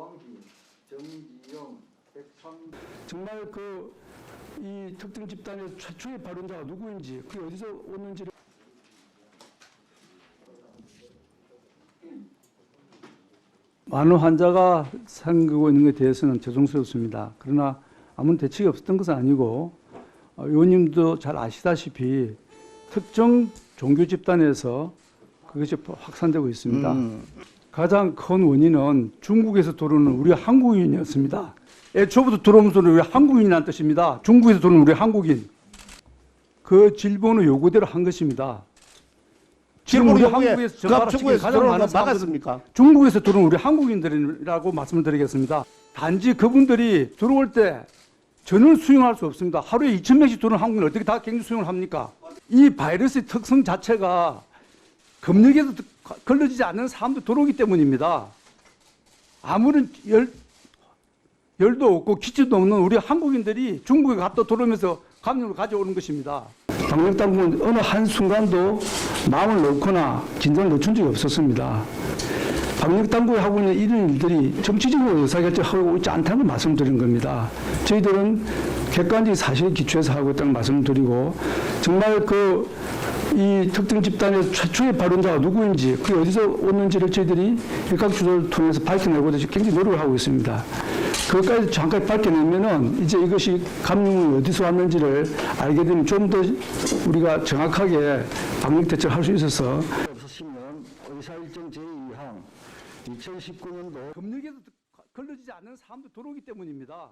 조광희, 정기영, 백창 정말 그 이 특정 집단의 최초의 발언자가 누구인지 그게 어디서 오는지를 많은 환자가 생기고 있는 것에 대해서는 죄송스럽습니다. 그러나 아무 대책이 없었던 것은 아니고 어, 의원님도 잘 아시다시피 특정 종교 집단에서 그것이 확산되고 있습니다. 가장 큰 원인은 중국에서 들어오는 우리 한국인이었습니다. 애초부터 들어오면서 우리 한국인이라는 뜻입니다. 중국에서 들어오는 우리 한국인. 그 질본의 요구대로 한 것입니다. 지금 우리 한국에서 시킨 중국에서 가장 많은 막았습니까? 중국에서 들어온 우리 한국인들이라고 말씀을 드리겠습니다. 단지 그분들이 들어올 때 전혀 수용할 수 없습니다. 하루에 2천 명씩 들어오는 한국인을 어떻게 다 격리 수용을 합니까? 이 바이러스의 특성 자체가 검역에도 걸러지지 않는 사람도 들어오기 때문입니다. 아무런 열, 열도 없고 기치도 없는 우리 한국인들이 중국에 갔다 들어오면서 감염을 가져오는 것입니다. 방역당국은 어느 한순간도 마음을 놓거나 긴장을 늦춘 적이 없었습니다. 방역당국이 하고 있는 이런 일들이 정치적으로 의사결정하고 있지 않다는 걸 말씀드리는 겁니다. 저희들은 객관적인 사실에 기초해서 하고 있다는 말씀을 드리고 정말 그 이 특정 집단의 최초의 발언자가 누구인지 그게 어디서 오는지를 저희들이 일각 주소를 통해서 밝혀내고 지금 굉장히 노력을 하고 있습니다. 그것까지 잠깐 밝혀내면은 이제 이것이 감염이 어디서 왔는지를 알게 되면 좀 더 우리가 정확하게 방역 대처를 할 수 있어서 없었으면 의사일정 제2항 2019년도 검역에도 걸러지지 않는 사람도 들어오기 때문입니다.